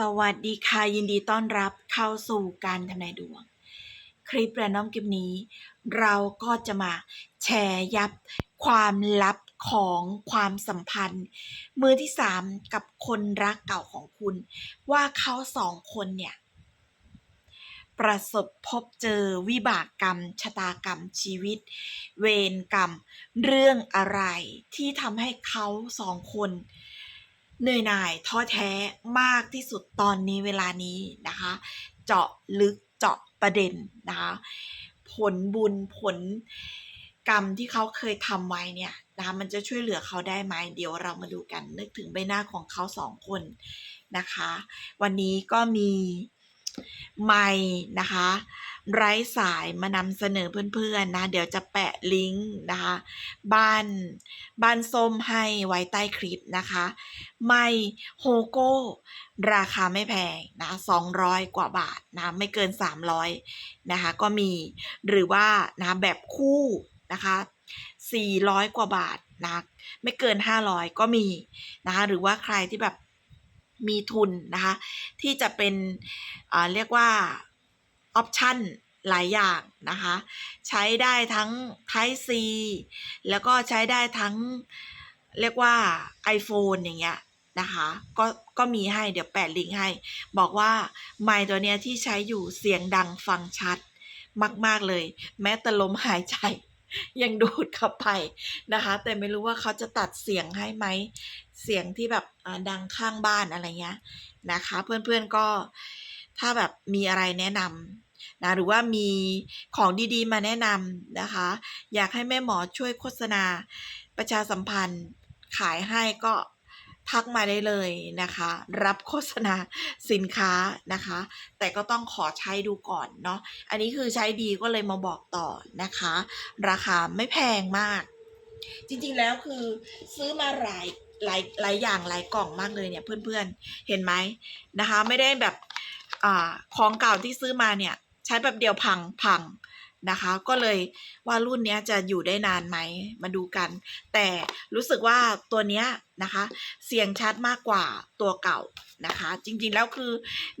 สวัสดีค่ะ ยินดีต้อนรับเข้าสู่การทำนายดวง คลิปแรนดอมคลิปนี้ เราก็จะมาแชร์ยับความลับของความสัมพันธ์ มือที่สามกับคนรักเก่าของคุณ ว่าเขาสองคนเนี่ย ประสบพบเจอวิบากกรรม ชะตากรรมชีวิต เวรกรรม เรื่องอะไรที่ทำให้เขาสองคนเหนื่อยหน่ายท้อแท้มากที่สุดตอนนี้เวลานี้นะคะ เจาะลึกเจาะประเด็นนะคะผลบุญผลกรรมที่เขาเคยทำไว้เนี่ยนะคะมันจะช่วยเหลือเขาได้ไหมเดี๋ยวเรามาดูกัน นึกถึงใบหน้าของเขาสองคนนะคะ วันนี้ก็มีไมค์นะคะ ไร้สายมานำเสนอเพื่อนๆนะ เดี๋ยวจะแปะลิงก์นะคะ บ้านบ้านส้มให้ไว้ใต้คลิปนะคะ ไม่โฮโก้ ราคาไม่แพงนะ200 กว่าบาทนะไม่เกิน 300นะคะก็มีหรือว่านะแบบคู่นะคะ400 กว่าบาทนะไม่เกิน 500 ก็มีนะคะหรือว่าใครที่แบบมีทุนนะคะ ที่จะเป็นอ่าเรียกว่า ออปชันหลายอย่างนะคะ ใช้ได้ทั้ง Type C แล้วก็ใช้ได้ทั้งเรียกว่า iPhone อย่างเงี้ยนะคะก็ก็มีให้เดี๋ยวแปะลิงก์ให้ บอกว่าไมค์ตัวเนี้ยที่ใช้อยู่เสียงดังฟังชัดมากๆเลย แม้แต่ลมหายใจ ยังดูดเข้าไปนะคะ แต่ไม่รู้ว่าเขาจะตัดเสียงให้ไหม เสียงที่แบบดังข้างบ้านอะไรเงี้ยนะคะ เพื่อนๆก็ถ้าแบบมีอะไรแนะนำ นะหรือว่ามีของดีๆ มาแนะนำนะคะ อยากให้แม่หมอช่วยโฆษณาประชาสัมพันธ์ขายให้ก็ทักมาได้เลยนะคะ รับโฆษณาสินค้านะคะ แต่ก็ต้องขอใช้ดูก่อนเนาะอันนี้คือใช้ดีก็เลยมาบอกต่อนะคะ ราคาไม่แพงมาก จริงๆแล้วคือซื้อมาหลายหลายหลายอย่างหลายกล่องมากเลยเนี่ยเพื่อนๆเห็นไหมนะคะ ไม่ได้แบบอ่าของเก่าที่ซื้อมาเนี่ย ใช้แบบเดียวพังพังนะคะ ก็เลยว่ารุ่นนี้จะอยู่ได้นานไหมมาดูกัน แต่รู้สึกว่าตัวเนี้ยนะคะ เสียงชัดมากกว่าตัวเก่านะคะ จริงๆแล้วคือ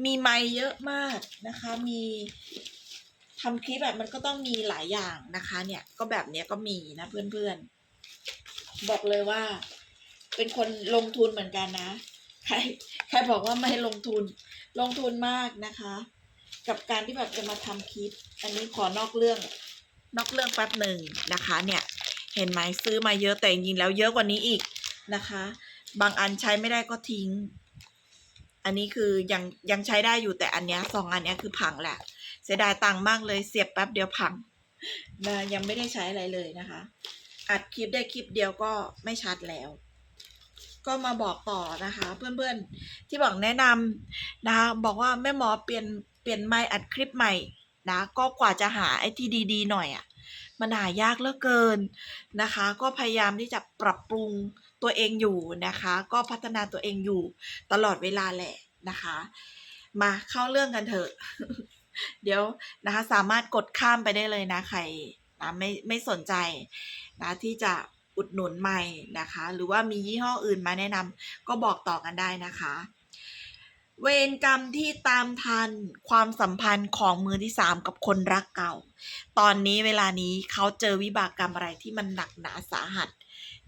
มีไมค์เยอะมากนะคะ มีทำคลิปแบบมันก็ต้องมีหลายอย่างนะคะ เนี่ยก็แบบเนี้ยก็มีนะเพื่อนๆ บอกเลยว่า เป็นคนลงทุนเหมือนกันนะ ใครใครบอกว่าไม่ลงทุนลงทุนมากนะคะ กับการที่แบบจะมาทำคลิป อันนี้ขอนอกเรื่อง นอกเรื่องแป๊บหนึ่งนะคะ เนี่ย เห็นไหมซื้อมาเยอะแต่จริงๆแล้วเยอะกว่านี้อีกนะคะ บางอันใช้ไม่ได้ก็ทิ้ง อันนี้คือยังยังใช้ได้อยู่แต่อันเนี้ยสองอันเนี้ยคือพังแหละ เสียดายตังค์มากเลยเสียบแป๊บเดียวพังนะยังไม่ได้ใช้อะไรเลยนะคะ อัดคลิปได้คลิปเดียวก็ไม่ชัดแล้ว ก็มาบอกต่อนะคะ เพื่อนๆที่บอกแนะนำนะคะบอกว่าแม่หมอเปลี่ยนเปลี่ยนไมค์อัดคลิปใหม่นะก็กว่าจะหาไอ้ที่ดีๆหน่อยอะ่ะมันหายากเหลือเกินนะคะ ก็พยายามที่จะปรับปรุงตัวเองอยู่นะคะ ก็พัฒนาตัวเองอยู่ตลอดเวลาแหละนะคะ มาเข้าเรื่องกันเถอะ เดี๋ยวนะคะสามารถกดข้ามไปได้เลยนะใครนะไม่ไม่สนใจนะที่จะอุดหนุนใหม่นะคะ หรือว่ามียี่ห้ออื่นมาแนะนำก็บอกต่อกันได้นะคะ เวรกรรมที่ตามทันความสัมพันธ์ของมือที่สามกับคนรักเก่า ตอนนี้เวลานี้เขาเจอวิบากกรรมอะไรที่มันหนักหนาสาหัส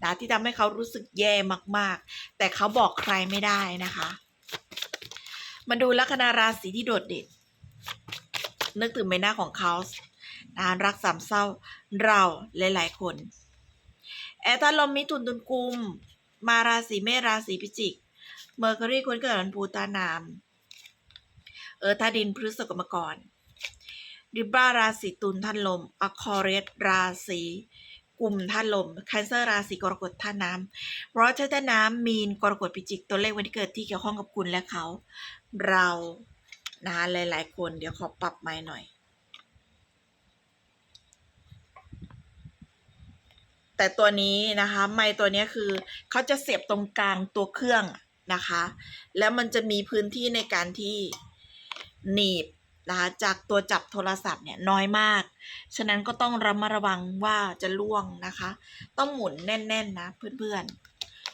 นะที่ทำให้เขารู้สึกแย่มากๆ แต่เขาบอกใครไม่ได้นะคะ มาดูลัคนาราศีที่โดดเด่น นึกถึงใบหน้าของเขานะรักสามเศร้าเราหลายๆคน แอตาลมมิถุนตุลกุม มาราศีเมษราศีพิจิก เมอร์คอรี่คนเกิดวันพุธตานาม เออธาดินพฤษภกรรมกรริบราราศีตุลท่านลมอคอเรสราศีกลุ่มท่านลมแคนเซอร์ราศีกรกฎท่านน้ำเพรอเชท่านน้ำมีนกรกฎพิจิกตัวเลขวันที่เกิดที่เกี่ยวข้องกับคุณและเขา เรานะคะหลาย ๆ คนเดี๋ยวขอปรับไม้หน่อย แต่ตัวนี้นะคะ ไม้ตัวนี้คือเขาจะเสียบตรงกลางตัวเครื่อง นะคะ แล้วมันจะมีพื้นที่ในการที่หนีบนะคะจากตัวจับโทรศัพท์เนี่ยน้อยมาก ฉะนั้นก็ต้องระมัดระวังว่าจะล่วงนะคะ ต้องหมุนแน่นๆนะเพื่อน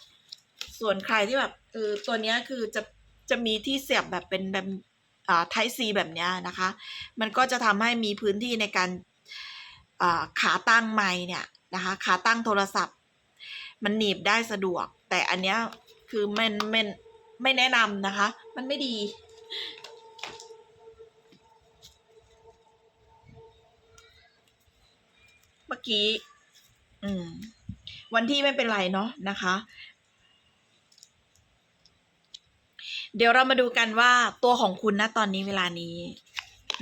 ๆ ส่วนใครที่แบบเออตัวนี้คือจะจะมีที่เสียบแบบเป็นแบบอ่าไทซีแบบเนี้ยนะคะ มันก็จะทำให้มีพื้นที่ในการอ่าขาตั้งไม้เนี่ยนะคะ ขาตั้งโทรศัพท์ มันหนีบได้สะดวก แต่อันเนี้ย คือมันมันไม่แนะนำนะคะ มันไม่ดีเมื่อกี้ อืม วันที่ไม่เป็นไรเนาะนะคะ เดี๋ยวเรามาดูกันว่าตัวของคุณนะตอนนี้เวลานี้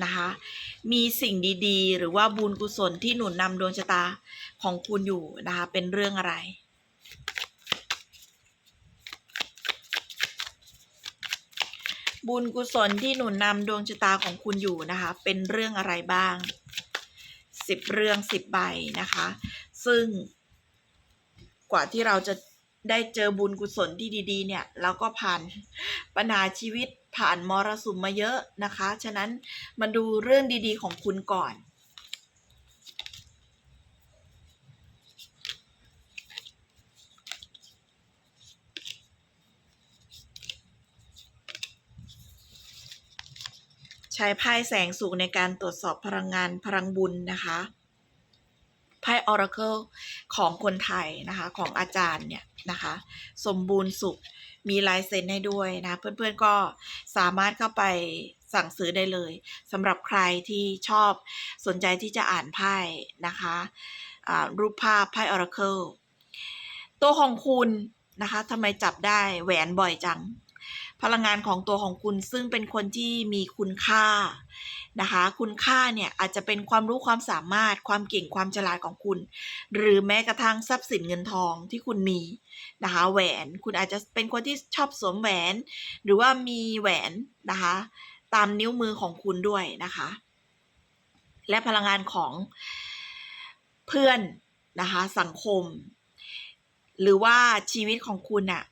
นะคะ มีสิ่งดีๆ หรือว่าบุญกุศลที่หนุนนำดวงชะตาของคุณอยู่นะคะ เป็นเรื่องอะไร บุญกุศลที่หนุนนำดวงชะตาของคุณอยู่นะคะ เป็นเรื่องอะไรบ้างสิบเรื่องสิบใบนะคะ ซึ่งกว่าที่เราจะได้เจอบุญกุศลที่ดี ๆ เนี่ยเราก็ผ่านปัญหาชีวิตผ่านมรสุมมาเยอะนะคะ ฉะนั้นมาดูเรื่องดีๆของคุณก่อน ช้ไพ่แสงสูงในการตรวจสอบพลังงานพลังบุญนะคะไพ่ Oracle ของคนไทยนะคะของอาจารย์เนี่ยนะคะ สมบูรณ์สุขมีลายเซ็นให้ด้วยนะเพื่อนๆก็สามารถเข้าไปสั่งซื้อได้เลยสำหรับใครที่ชอบสนใจที่จะอ่านไพ่นะคะรูปภาพไพ่ Oracle ตัวของคุณนะคะทำไมจับได้แหวนบ่อยจัง พลังงานของตัวของคุณซึ่งเป็นคนที่มีคุณค่านะคะ คุณค่าเนี่ยอาจจะเป็นความรู้ความสามารถความเก่งความฉลาดของคุณ หรือแม้กระทั่งทรัพย์สินเงินทองที่คุณมีนะคะแหวนคุณอาจจะเป็นคนที่ชอบสวมแหวน หรือว่ามีแหวนนะคะตามนิ้วมือของคุณด้วยนะคะ และพลังงานของเพื่อนนะคะสังคม หรือว่าชีวิตของคุณอะ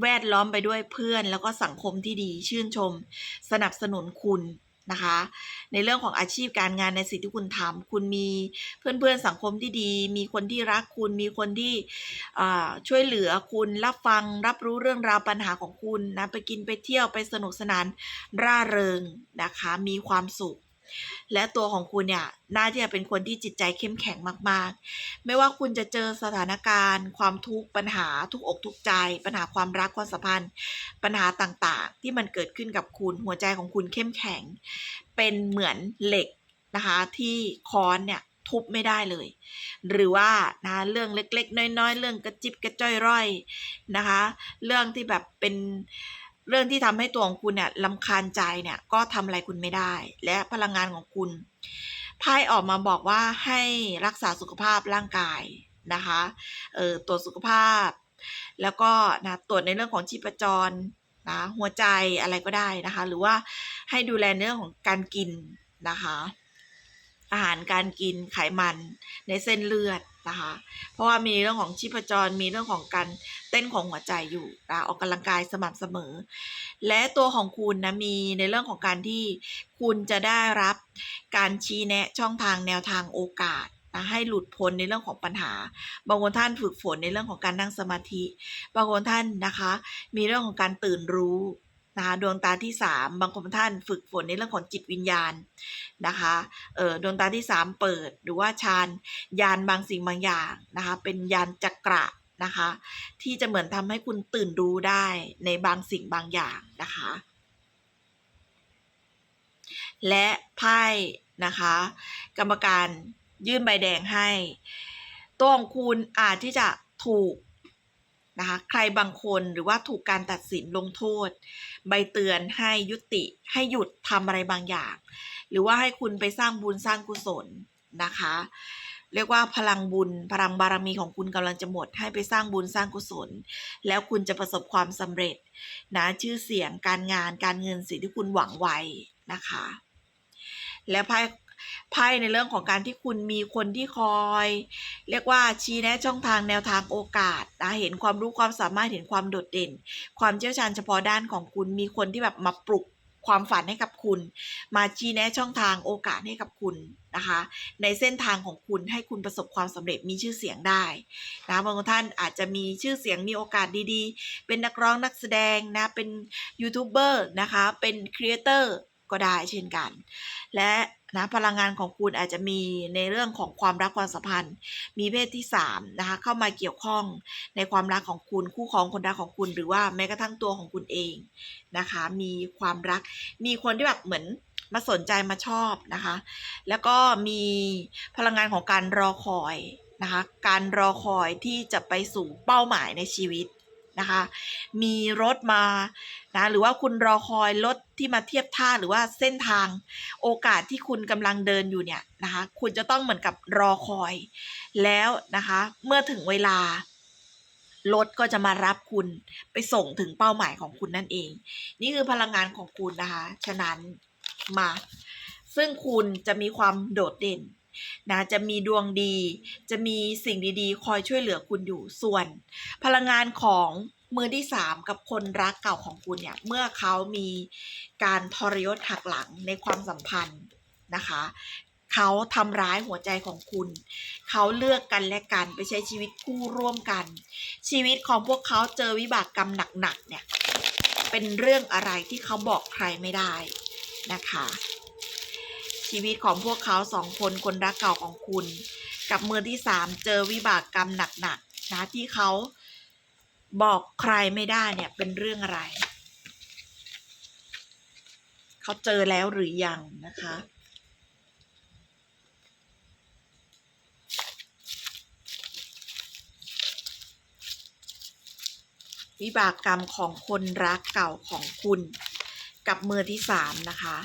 แวดล้อมไปด้วยเพื่อน แล้วก็สังคมที่ดีชื่นชม สนับสนุนคุณนะคะ ในเรื่องของอาชีพการงานในสิ่งที่คุณทำคุณมีเพื่อนๆสังคมที่ดี มีคนที่รักคุณ มีคนที่ช่วยเหลือคุณรับฟังรับรู้เรื่องราวปัญหาของคุณนะไปกินไปเที่ยวไปสนุกสนานร่าเริงนะคะ มีความสุข และตัวของคุณเนี่ยน่าที่จะเป็นคนที่จิตใจเข้มแข็งมาก ๆ ไม่ว่าคุณจะเจอสถานการณ์ ความทุกข์ปัญหาทุกอกทุกใจ ปัญหาความรักความสัมพันธ์ ปัญหาต่างๆ ที่มันเกิดขึ้นกับคุณหัวใจของคุณเข้มแข็ง เป็นเหมือนเหล็กนะคะที่ค้อนเนี่ยทุบไม่ได้เลย หรือว่านะเรื่องเล็กๆ น้อยๆ เรื่องกระจิบกระจ้อยร่อยนะคะ เรื่องที่แบบเป็น เรื่องที่ทำให้ตัวของคุณเนี่ยลำคาญใจเนี่ยก็ทำอะไรคุณไม่ได้ และพลังงานของคุณไพ่ออกมาบอกว่าให้รักษาสุขภาพร่างกายนะคะเออตรวจสุขภาพ แล้วก็นะตรวจในเรื่องของชีพจรนะหัวใจอะไรก็ได้นะคะ หรือว่าให้ดูแลเรื่องของการกินนะคะ อาหารการกินไขมันในเส้นเลือดนะคะ เพราะว่ามีเรื่องของชีพจรมีเรื่องของการเต้นของหัวใจอยู่นะออกกำลังกายสม่ำเสมอ และตัวของคุณนะมีในเรื่องของการที่คุณจะได้รับการชี้แนะช่องทางแนวทางโอกาสนะให้หลุดพ้นในเรื่องของปัญหา บางคนท่านฝึกฝนในเรื่องของการนั่งสมาธิ บางคนท่านนะคะ มีเรื่องของการตื่นรู้ นะคะดวงตาที่สามบางคนท่านฝึกฝนในเรื่องของจิตวิญญาณนะคะเออดวงตาที่สามเปิดหรือว่าฌานยานบางสิ่งบางอย่างนะคะเป็นยานจักระนะคะที่จะเหมือนทำให้คุณตื่นรู้ได้ในบางสิ่งบางอย่างนะคะและไพ่นะคะกรรมการยื่นใบแดงให้ ตัวของคุณอาจที่จะถูก นะคะใครบางคนหรือว่าถูกการตัดสินลงโทษ ใบเตือนให้ยุติให้หยุดทำอะไรบางอย่าง หรือว่าให้คุณไปสร้างบุญสร้างกุศลนะคะ เรียกว่าพลังบุญพลังบารมีของคุณกำลังจะหมด ให้ไปสร้างบุญสร้างกุศล แล้วคุณจะประสบความสำเร็จนะชื่อเสียงการงานการเงินสิ่งที่คุณหวังไว้นะคะ และไพ่ ไพ่ในเรื่องของการที่คุณมีคนที่คอย เรียกว่าชี้แนะช่องทางแนวทางโอกาสนะเห็นความรู้ความสามารถเห็นความโดดเด่น ความเชี่ยวชาญเฉพาะด้านของคุณมีคนที่แบบมาปลุกความฝันให้กับคุณ มาชี้แนะช่องทางโอกาสให้กับคุณนะคะ ในเส้นทางของคุณให้คุณประสบความสำเร็จมีชื่อเสียงได้นะบางท่านอาจจะมีชื่อเสียงมีโอกาสดีๆ เป็นนักร้องนักแสดงนะเป็นยูทูบเบอร์นะคะเป็นครีเอเตอร์ ก็ได้เช่นกัน และนะพลังงานของคุณอาจจะมีในเรื่องของความรักความสัมพันธ์ มีเพศที่3นะคะเข้ามาเกี่ยวข้องในความรักของคุณคู่ครองคนรักของคุณ หรือว่าแม้กระทั่งตัวของคุณเองนะคะ มีความรัก มีคนที่แบบเหมือนมาสนใจมาชอบนะคะ แล้วก็มีพลังงานของการรอคอยนะคะ การรอคอยที่จะไปสู่เป้าหมายในชีวิต นะคะ มีรถมานะหรือว่าคุณรอคอยรถที่มาเทียบท่าหรือว่าเส้นทางโอกาสที่คุณกำลังเดินอยู่เนี่ยนะคะคุณจะต้องเหมือนกับรอคอย แล้วนะคะเมื่อถึงเวลารถก็จะมารับคุณไปส่งถึงเป้าหมายของคุณนั่นเอง นี่คือพลังงานของคุณนะคะ ฉะนั้นมา ซึ่งคุณจะมีความโดดเด่น นะจะมีดวงดี จะมีสิ่งดีๆ คอยช่วยเหลือคุณอยู่ส่วน พลังงานของมือที่สามกับคนรักเก่าของคุณเนี่ยเมื่อเขามีการทรยศหักหลังในความสัมพันธ์นะคะเขาทำร้ายหัวใจของคุณ เขาเลือกกันและกันไปใช้ชีวิตคู่ร่วมกัน ชีวิตของพวกเขาเจอวิบากกรรมหนักๆเนี่ยเป็นเรื่องอะไรที่เขาบอกใครไม่ได้นะคะ ชีวิตของพวกเขาสองคนคนรักเก่าของคุณ กับมือที่สามเจอวิบากกรรมหนักๆนะที่เขาบอกใครไม่ได้เนี่ยเป็นเรื่องอะไร เขาเจอแล้วหรือยังนะคะวิบากกรรมของคนรักเก่าของคุณ กับมือที่สามนะคะ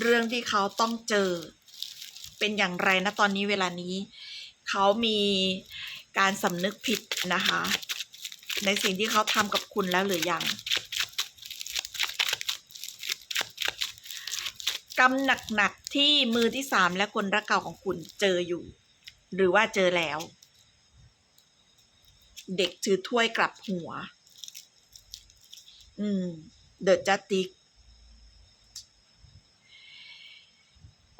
เรื่องที่เขาต้องเจอ เป็นอย่างไรนะตอนนี้เวลานี้ เขามีการสำนึกผิดนะคะ ในสิ่งที่เขาทำกับคุณแล้วหรือยังกรรมหนักๆที่มือที่สามและคนรักเก่าของคุณเจออยู่ หรือว่าเจอแล้ว เด็กถือถ้วยกลับหัว อืม เดอะจัตติก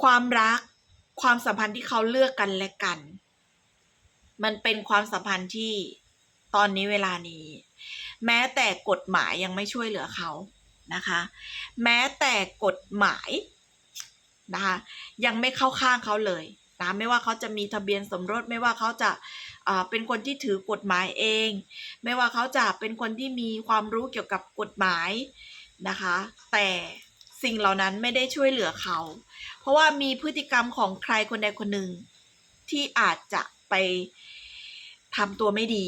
ความรัก ความสัมพันธ์ที่เขาเลือกกันและกัน มันเป็นความสัมพันธ์ที่ตอนนี้เวลานี้ แม้แต่กฎหมายยังไม่ช่วยเหลือเขานะคะ แม้แต่กฎหมายนะคะยังไม่เข้าข้างเขาเลยนะไม่ว่าเขาจะมีทะเบียนสมรสไม่ว่าเขาจะเป็นคนที่ถือกฎหมายเอง ไม่ว่าเขาจะเป็นคนที่มีความรู้เกี่ยวกับกฎหมายนะคะ แต่สิ่งเหล่านั้นไม่ได้ช่วยเหลือเขา เพราะว่ามีพฤติกรรมของใครคนใดคนหนึ่ง ที่อาจจะไปทำตัวไม่ดี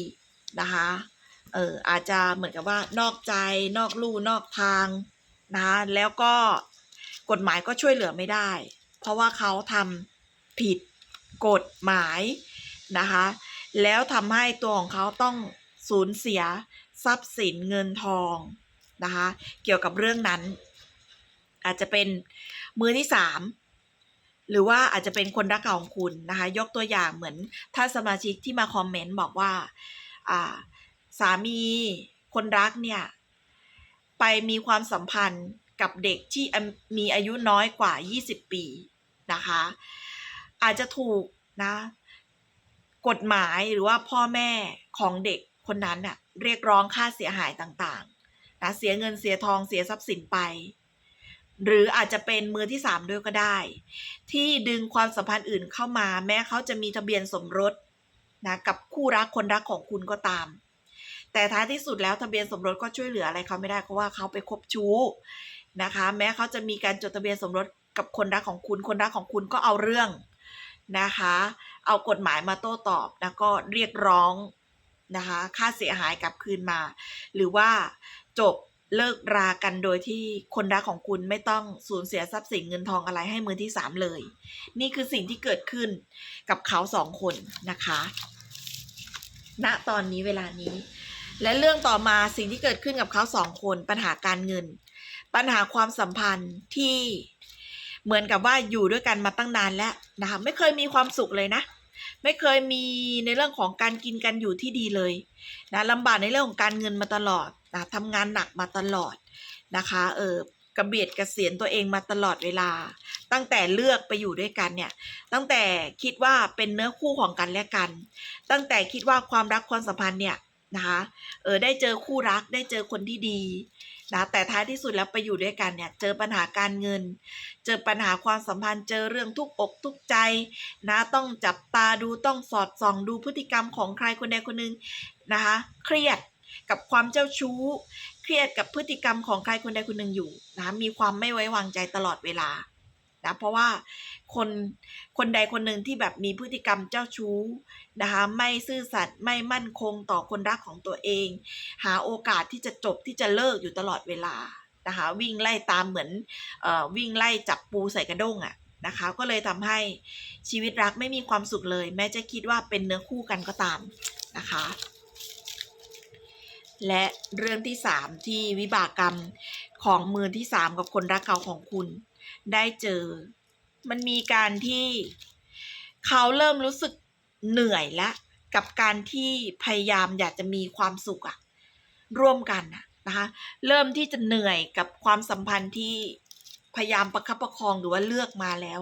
นะคะ เอออาจจะเหมือนกับว่านอกใจนอกลู่นอกทางนะคะแล้วก็กฎหมายก็ช่วยเหลือไม่ได้ เพราะว่าเขาทำผิดกฎหมายนะคะ แล้วทำให้ตัวของเขาต้องสูญเสียทรัพย์สินเงินทองนะคะ เกี่ยวกับเรื่องนั้น อาจจะเป็นมือที่สาม หรือว่าอาจจะเป็นคนรักเก่าของคุณนะคะ ยกตัวอย่างเหมือนถ้าสมาชิกที่มาคอมเมนต์บอกว่าอ่าสามีคนรักเนี่ย ไปมีความสัมพันธ์กับเด็กที่มีอายุน้อยกว่า 20 ปีนะคะ อาจจะถูกนะกฎหมายหรือว่าพ่อแม่ของเด็กคนนั้นน่ะเรียกร้องค่าเสียหายต่างๆนะเสียเงินเสียทองเสียทรัพย์สินไป หรืออาจจะเป็นมือที่สามด้วยก็ได้ ที่ดึงความสัมพันธ์อื่นเข้ามา แม้เขาจะมีทะเบียนสมรสนะกับคู่รักคนรักของคุณก็ตาม แต่ท้ายที่สุดแล้วทะเบียนสมรสก็ช่วยเหลืออะไรเขาไม่ได้เพราะว่าเขาไปคบชู้นะคะ แม้เขาจะมีการจดทะเบียนสมรสกับคนรักของคุณคนรักของคุณก็เอาเรื่องนะคะ เอากฎหมายมาโต้ตอบแล้วก็เรียกร้องนะคะ ค่าเสียหายกลับคืนมา หรือว่าจบ เลิกรากันโดยที่คนรักของคุณไม่ต้องสูญเสียทรัพย์สินเงินทองอะไรให้มือที่สามเลย นี่คือสิ่งที่เกิดขึ้นกับเขาสองคนนะคะณตอนนี้เวลานี้ และเรื่องต่อมาสิ่งที่เกิดขึ้นกับเขาสองคนปัญหาการเงิน ปัญหาความสัมพันธ์ที่เหมือนกับว่าอยู่ด้วยกันมาตั้งนานแล้วนะคะไม่เคยมีความสุขเลยนะ ไม่เคยมีในเรื่องของการกินกันอยู่ที่ดีเลยนะลำบากในเรื่องของการเงินมาตลอดนะทำงานหนักมาตลอดนะคะเออกระเบียดกระเสียนตัวเองมาตลอดเวลา ตั้งแต่เลือกไปอยู่ด้วยกันเนี่ย ตั้งแต่คิดว่าเป็นเนื้อคู่ของกันและกัน ตั้งแต่คิดว่าความรักความสัมพันธ์เนี่ย นะคะเออได้เจอคู่รักได้เจอคนที่ดีนะแต่ท้ายที่สุดแล้วไปอยู่ด้วยกันเนี่ย เจอปัญหาการเงิน เจอปัญหาความสัมพันธ์ เจอเรื่องทุกอกทุกใจ นะต้องจับตาดูต้องสอดส่องดูพฤติกรรมของใครคนใดคนหนึ่งนะคะเครียดกับความเจ้าชู้ เครียดกับพฤติกรรมของใครคนใดคนหนึ่งอยู่นะมีความไม่ไว้วางใจตลอดเวลา นะเพราะว่าคนคนใดคนหนึ่งที่แบบมีพฤติกรรมเจ้าชู้นะคะไม่ซื่อสัตย์ไม่มั่นคงต่อคนรักของตัวเอง หาโอกาสที่จะจบที่จะเลิกอยู่ตลอดเวลานะคะวิ่งไล่ตามเหมือนอวิ่งไล่จับปูใส่กระด้งอะ่ะนะคะก็เลยทำให้ชีวิตรักไม่มีความสุขเลย แม้จะคิดว่าเป็นเนื้อคู่กันก็ตามนะคะและเรื่องที่สามที่วิบากกรรม ของมือที่สามกับคนรักเก่าของคุณ ได้เจอ มันมีการที่เขาเริ่มรู้สึกเหนื่อยละกับการที่พยายามอยากจะมีความสุขอะร่วมกันอะนะคะ เริ่มที่จะเหนื่อยกับความสัมพันธ์ที่พยายามประคับประคองหรือว่าเลือกมาแล้ว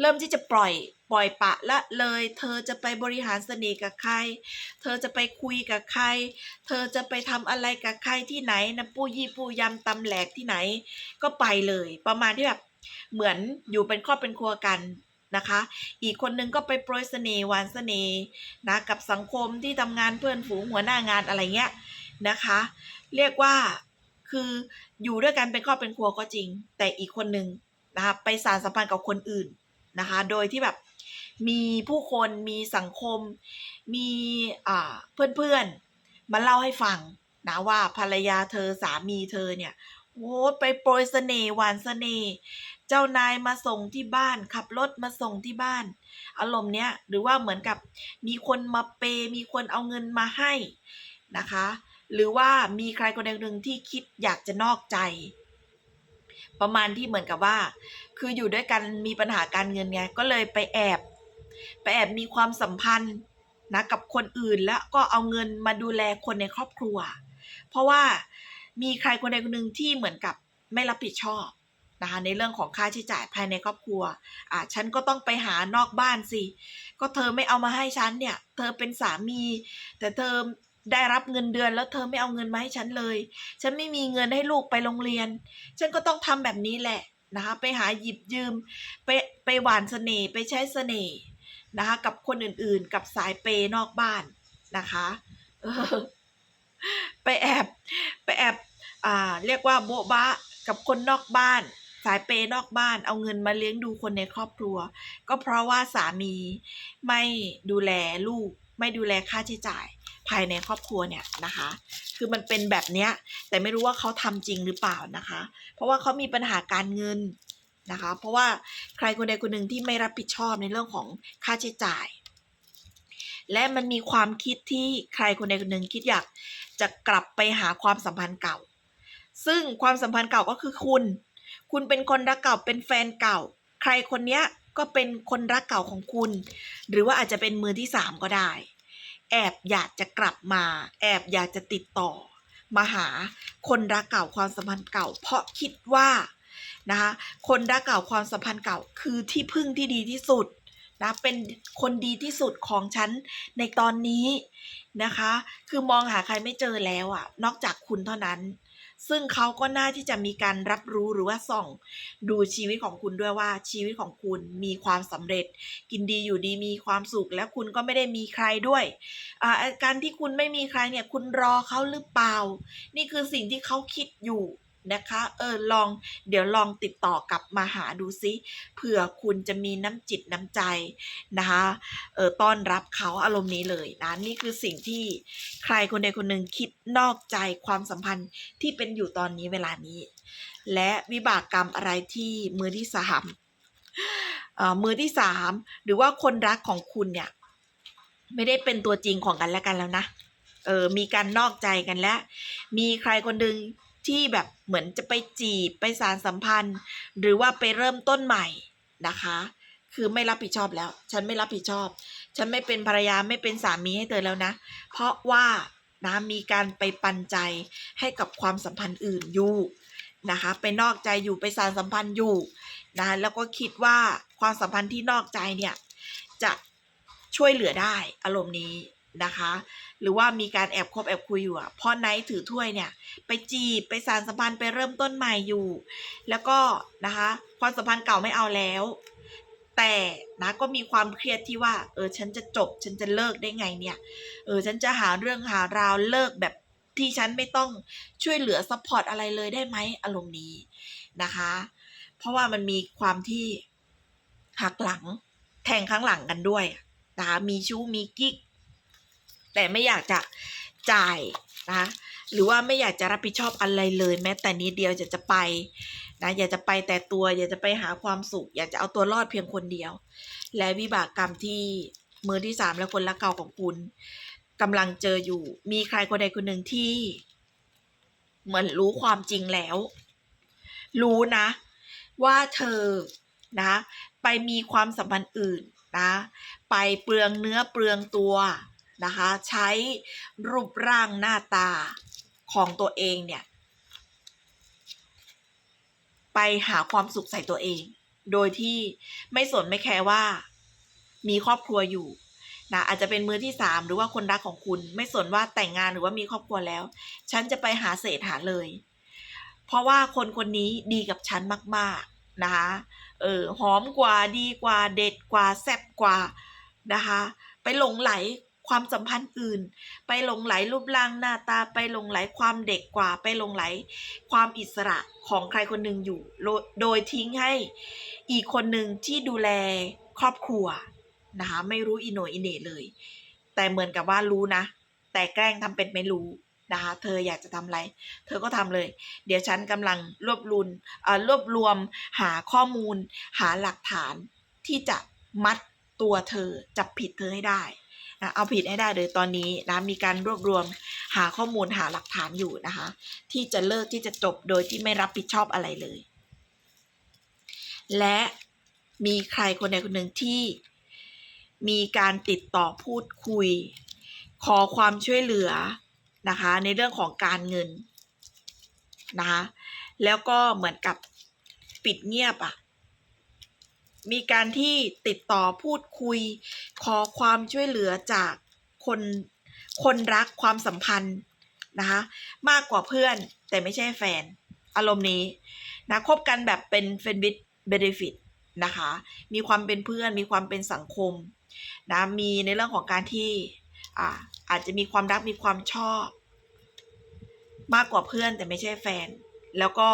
เริ่มที่จะปล่อยปล่อยปะละเลย เธอจะไปบริหารเสน่ห์กับใคร เธอจะไปคุยกับใคร เธอจะไปทำอะไรกับใครที่ไหนนะปู้ยี่ปู้ยำตำแหลกที่ไหน ก็ไปเลย ประมาณที่แบบเหมือนอยู่เป็นครอบเป็นครัวกันนะคะ อีกคนนึงก็ไปโปรยเสน่ห์หวานเสน่ห์นะกับสังคมที่ทำงานเพื่อนฝูงหัวหน้างานอะไรเงี้ยนะคะ เรียกว่าคืออยู่ด้วยกันเป็นครอบเป็นครัวก็จริง แต่อีกคนนึงนะคะไปสารสัมพันธ์กับคนอื่น นะคะ โดยที่แบบมีผู้คนมีสังคม มีเพื่อนๆมาเล่าให้ฟังนะว่าภรรยาเธอสามีเธอเนี่ยโอ้ไปโปรยเสน่ห์หวานเสน่ห์เจ้านายมาส่งที่บ้าน ขับรถมาส่งที่บ้าน อารมณ์เนี้ยหรือว่าเหมือนกับมีคนมาเปย์มีคนเอาเงินมาให้นะคะ หรือว่ามีใครคนใดคนหนึ่งที่คิดอยากจะนอกใจ ประมาณที่เหมือนกับว่า คืออยู่ด้วยกันมีปัญหาการเงินไงก็เลยไปแอบ ไปแอบมีความสัมพันธ์นะกับคนอื่นแล้วก็เอาเงินมาดูแลคนในครอบครัว เพราะว่ามีใครคนใดคนหนึ่งที่เหมือนกับไม่รับผิดชอบนะคะในเรื่องของค่าใช้จ่ายภายในครอบครัว อ่าฉันก็ต้องไปหานอกบ้านสิ ก็เธอไม่เอามาให้ฉันเนี่ย เธอเป็นสามี แต่เธอ ได้รับเงินเดือนแล้วเธอไม่เอาเงินมาให้ฉันเลย ฉันไม่มีเงินให้ลูกไปโรงเรียน ฉันก็ต้องทำแบบนี้แหละนะคะไปหาหยิบยืม ไปไปหวานเสน่ห์ไปใช้เสน่ห์นะคะกับคนอื่นๆ กับสายเปย์นอกบ้านนะคะออไปแอบไปแอบอ่าเรียกว่าโบ๊ะบะกับคนนอกบ้าน สายเปย์นอกบ้าน เอาเงินมาเลี้ยงดูคนในครอบครัว ก็เพราะว่าสามีไม่ดูแลลูก ไม่ดูแลค่าใช้จ่าย ภายในครอบครัวเนี่ยนะคะ คือมันเป็นแบบเนี้ยแต่ไม่รู้ว่าเขาทำจริงหรือเปล่านะคะ เพราะว่าเขามีปัญหาการเงินนะคะ เพราะว่าใครคนใดคนหนึ่งที่ไม่รับผิดชอบในเรื่องของค่าใช้จ่าย และมันมีความคิดที่ใครคนใดคนหนึ่งคิดอยากจะกลับไปหาความสัมพันธ์เก่า ซึ่งความสัมพันธ์เก่าก็คือคุณ คุณเป็นคนรักเก่าเป็นแฟนเก่า ใครคนเนี้ยก็เป็นคนรักเก่าของคุณ หรือว่าอาจจะเป็นมือที่สามก็ได้ แอบอยากจะกลับมา แอบอยากจะติดต่อ มาหาคนรักเก่าความสัมพันธ์เก่า เพราะคิดว่านะคะคนรักเก่าความสัมพันธ์เก่าคือที่พึ่งที่ดีที่สุดนะเป็นคนดีที่สุดของฉันในตอนนี้นะคะ คือมองหาใครไม่เจอแล้วอะนอกจากคุณเท่านั้น ซึ่งเขาก็น่าที่จะมีการรับรู้หรือว่าส่อง ดูชีวิตของคุณด้วยว่าชีวิตของคุณมีความสำเร็จ กินดีอยู่ดีมีความสุข และคุณก็ไม่ได้มีใครด้วยอาการที่คุณไม่มีใครเนี่ยคุณรอเขาหรือเปล่า นี่คือสิ่งที่เขาคิดอยู่ นะคะเออลองเดี๋ยวลองติดต่อกลับมาหาดูซิเผื่อคุณจะมีน้ำจิตน้ำใจนะคะเออต้อนรับเขาอารมณ์นี้เลยนะนี่คือสิ่งที่ใครคนใดคนหนึ่งคิดนอกใจความสัมพันธ์ที่เป็นอยู่ตอนนี้เวลานี้ และวิบากกรรมอะไรที่มือที่สามออมือที่สามหรือว่าคนรักของคุณเนี่ยไม่ได้เป็นตัวจริงของกันและกันแล้วนะเออมีการนอกใจกันแล้ว มีใครคนหนึ่ง ที่แบบเหมือนจะไปจีบไปสารสัมพันธ์ หรือว่าไปเริ่มต้นใหม่นะคะ คือไม่รับผิดชอบแล้ว ฉันไม่รับผิดชอบ ฉันไม่เป็นภรรยาไม่เป็นสามีให้เธอแล้วนะ เพราะว่านะมีการไปปันใจให้กับความสัมพันธ์อื่นอยู่นะคะ ไปนอกใจอยู่ไปสารสัมพันธ์อยู่นะแล้วก็คิดว่าความสัมพันธ์ที่นอกใจเนี่ยจะช่วยเหลือได้อารมณ์นี้นะคะ หรือว่ามีการแอบคบแอบคุยอยู่อะพราะไนท์ถือถ้วยเนี่ย ไปจีบไปสารสัมพันธ์ไปเริ่มต้นใหม่อยู่ แล้วก็นะคะความสัมพันธ์เก่าไม่เอาแล้ว แต่นะก็มีความเครียดที่ว่า เออฉันจะจบ ฉันจะเลิกได้ไงเนี่ย เออฉันจะหาเรื่องหาราวเลิกแบบที่ฉันไม่ต้องช่วยเหลือซัพพอร์ตอะไรเลยได้ไหมอารมณ์นี้นะคะ เพราะว่ามันมีความที่หักหลังแทงข้างหลังกันด้วยนะคะมีชู้มีกิ๊ก แต่ไม่อยากจะจ่ายนะหรือว่าไม่อยากจะรับผิดชอบอะไรเลย แม้แต่นิดเดียวจะจะไปนะอยากจะไปแต่ตัวอยากจะไปหาความสุข อยากจะเอาตัวรอดเพียงคนเดียว และวิบากกรรมที่มือที่สามและคนละเก่าของคุณกำลังเจออยู่ มีใครคนใดคนหนึ่งที่ เหมือนรู้ความจริงแล้ว รู้นะ ว่าเธอนะ ไปมีความสัมพันธ์อื่นนะ ไปเปลืองเนื้อเปลืองตัว นะคะ ใช้รูปร่างหน้าตาของตัวเองเนี่ย ไปหาความสุขใส่ตัวเอง โดยที่ไม่สนไม่แคร์ว่า มีครอบครัวอยู่นะอาจจะเป็นมือที่สามหรือว่าคนรักของคุณ ไม่สนว่าแต่งงานหรือว่ามีครอบครัวแล้ว ฉันจะไปหาเศษหาเลย เพราะว่าคนคนนี้ดีกับฉันมาก ๆ นะคะเออหอมกว่าดีกว่าเด็ดกว่าแซ่บกว่านะคะ ไปหลงไหล ความสัมพันธ์อื่น ไปหลงไหลรูปร่างหน้าตาไปหลงไหลความเด็กกว่าไปหลงไหลความอิสระของใครคนหนึ่งอยู่ โดยทิ้งให้อีกคนหนึ่งที่ดูแลครอบครัวนะคะไม่รู้อิโหนอินเน่เลย แต่เหมือนกับว่ารู้นะ แต่แกล้งทำเป็นไม่รู้นะคะเธออยากจะทำอะไร เธอก็ทำเลย เดี๋ยวฉันกำลังรวบรวมเอ่อรวบรวมหาข้อมูล หาหลักฐานที่จะมัดตัวเธอจับผิดเธอให้ได้ นะเอาผิดให้ได้เลยตอนนี้นะมีการรวบรวมหาข้อมูลหาหลักฐานอยู่นะคะ ที่จะเลิกที่จะจบโดยที่ไม่รับผิดชอบอะไรเลย และมีใครคนใดคนหนึ่งที่ มีการติดต่อพูดคุย ขอความช่วยเหลือนะคะ ในเรื่องของการเงินนะคะแล้วก็เหมือนกับปิดเงียบอะ่ะ มีการที่ติดต่อพูดคุย ขอความช่วยเหลือจากคนคนรักความสัมพันธ์นะคะมากกว่าเพื่อนแต่ไม่ใช่แฟน อารมณ์นี้นะคบกันแบบเป็นเฟนบิทเบเนฟิตนะคะมีความเป็นเพื่อนมีความเป็นสังคมนะมีในเรื่องของการที่อ่าอาจจะมีความรักมีความชอบ มากกว่าเพื่อนแต่ไม่ใช่แฟน แล้วก็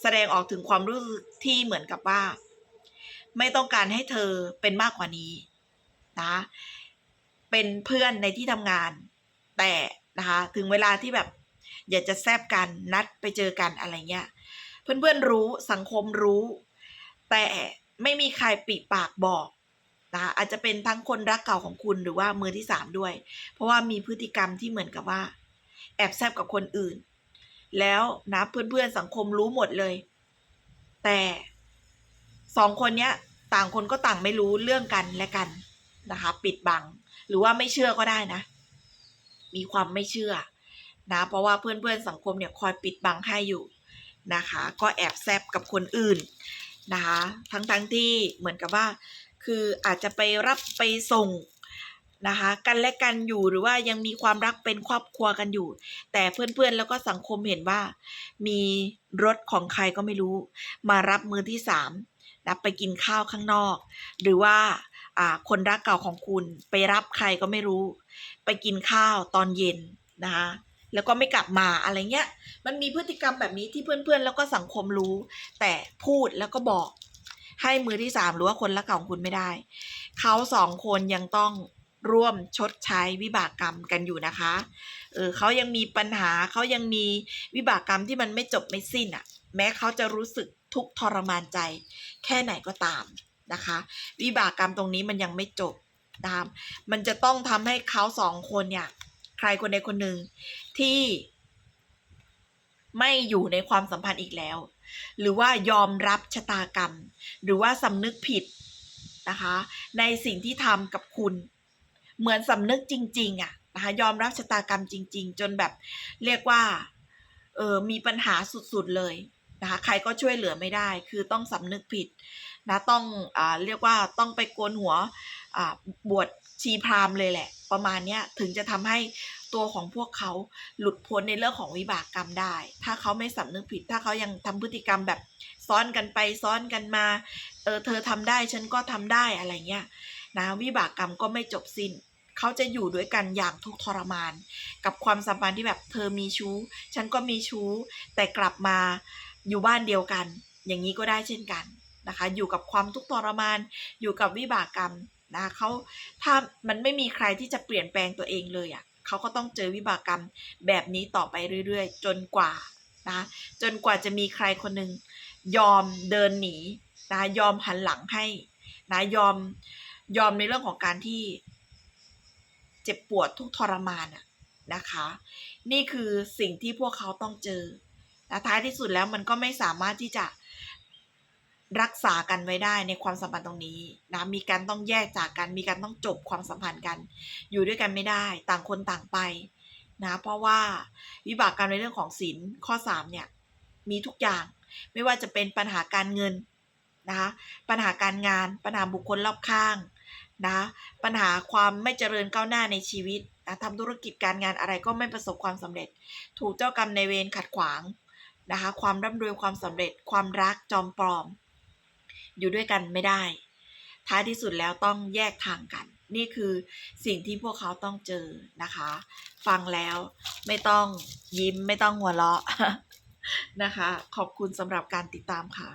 แสดงออกถึงความรู้สึกที่เหมือนกับว่า ไม่ต้องการให้เธอเป็นมากกว่านี้นะเป็นเพื่อนในที่ทำงาน แต่นะคะถึงเวลาที่แบบอยากจะแซบกันนัดไปเจอกันอะไรเงี้ยเพื่อนๆรู้สังคมรู้ แต่ไม่มีใครปิปากบอกนะคะอาจจะเป็นทั้งคนรักเก่าของคุณหรือว่ามือที่สามด้วย เพราะว่ามีพฤติกรรมที่เหมือนกับว่า แอบแซบกับคนอื่น แล้วนะเพื่อนๆสังคมรู้หมดเลย แต่ สองคนเนี้ยต่างคนก็ต่างไม่รู้เรื่องกันและกันนะคะ ปิดบัง หรือว่าไม่เชื่อก็ได้นะ มีความไม่เชื่อนะเพราะว่าเพื่อนๆสังคมเนี่ยคอยปิดบังให้อยู่นะคะ ก็แอบแซบกับคนอื่นนะคะทั้งๆทที่เหมือนกับว่า คืออาจจะไปรับไปส่งนะคะกันและกันอยู่หรือว่ายังมีความรักเป็นครอบครัวกันอยู่ แต่เพื่อนๆแล้วก็สังคมเห็นว่า มีรถของใครก็ไม่รู้ มารับมือที่สาม นะไปกินข้าวข้างนอก หรือว่าอ่าคนรักเก่าของคุณไปรับใครก็ไม่รู้ ไปกินข้าวตอนเย็นนะคะแล้วก็ไม่กลับมาอะไรเงี้ย มันมีพฤติกรรมแบบนี้ที่เพื่อนๆ แล้วก็สังคมรู้ แต่พูดแล้วก็บอก ให้มือที่สามหรือว่าคนรักเก่าของคุณไม่ได้ เขาสองคนยังต้องร่วมชดใช้วิบากกรรมกันอยู่นะคะ เออเขายังมีปัญหาเขายังมีวิบากกรรมที่มันไม่จบไม่สิ้นอะ่ะ แม้เขาจะรู้สึก ทุกทรมานใจ แค่ไหนก็ตามนะคะ วิบากกรรมตรงนี้มันยังไม่จบตามมันจะต้องทำให้เขาสองคนเนี่ยใครคนใดคนหนึ่งที่ไม่อยู่ในความสัมพันธ์อีกแล้ว หรือว่ายอมรับชะตากรรม หรือว่าสำนึกผิดนะคะ ในสิ่งที่ทำกับคุณ เหมือนสำนึกจริง ๆอะนะคะยอมรับชะตากรรมจริง ๆ จนแบบเรียกว่าเออมีปัญหาสุดๆเลย นะคะใครก็ช่วยเหลือไม่ได้ คือต้องสำนึกผิดนะต้องอเรียกว่าต้องไปโกนหัวบวชชีพราหมณ์เลยแหละ ประมาณเนี้ยถึงจะทำให้ตัวของพวกเขาหลุดพ้นในเรื่องของวิบากกรรมได้ ถ้าเขาไม่สำนึกผิด ถ้าเขายังทำพฤติกรรมแบบซ้อนกันไปซ้อนกันมา เออเธอทำได้ฉันก็ทำได้อะไรเงี้ยนะวิบากกรรมก็ไม่จบสิน้น เขาจะอยู่ด้วยกันอย่างทุกทรมาน กับความสัมพันธ์ที่แบบเธอมีชู้ ฉันก็มีชู้ แต่กลับมา อยู่บ้านเดียวกัน อย่างนี้ก็ได้เช่นกันนะคะ อยู่กับความทุกข์ทรมาน อยู่กับวิบากกรรมนะเขาถ้ามันไม่มีใครที่จะเปลี่ยนแปลงตัวเองเลยอะ่ะเขาก็ต้องเจอวิบากกรรมแบบนี้ต่อไปเรื่อยๆ จนกว่านะจนกว่าจะมีใครคนหนึ่งยอมเดินหนีนะยอมหันหลังให้นะยอมยอมในเรื่องของการที่ เจ็บปวดทุกข์ทรมานอะนะคะ นี่คือสิ่งที่พวกเขาต้องเจอ และท้ายที่สุดแล้วมันก็ไม่สามารถที่จะรักษากันไว้ได้ในความสัมพันธ์ตรงนี้นะมีการต้องแยกจากกัน มีการต้องจบความสัมพันธ์กัน อยู่ด้วยกันไม่ได้ ต่างคนต่างไปนะเพราะว่าวิบากกรรมในเรื่องของศีลข้อ3เนี่ยมีทุกอย่างไม่ว่าจะเป็นปัญหาการเงินนะคะปัญหาการงาน ปัญหาบุคคลรอบข้างนะปัญหาความไม่เจริญก้าวหน้าในชีวิตนะทำธุรกิจการงานอะไรก็ไม่ประสบความสำเร็จ ถูกเจ้ากรรมในเวรขัดขวาง นะคะ ความร่ำรวยความสำเร็จ ความรักจอมปลอม อยู่ด้วยกันไม่ได้ ท้ายที่สุดแล้วต้องแยกทางกัน นี่คือสิ่งที่พวกเขาต้องเจอนะคะ ฟังแล้วไม่ต้องยิ้มไม่ต้องหัวเราะนะคะ ขอบคุณสำหรับการติดตามค่ะ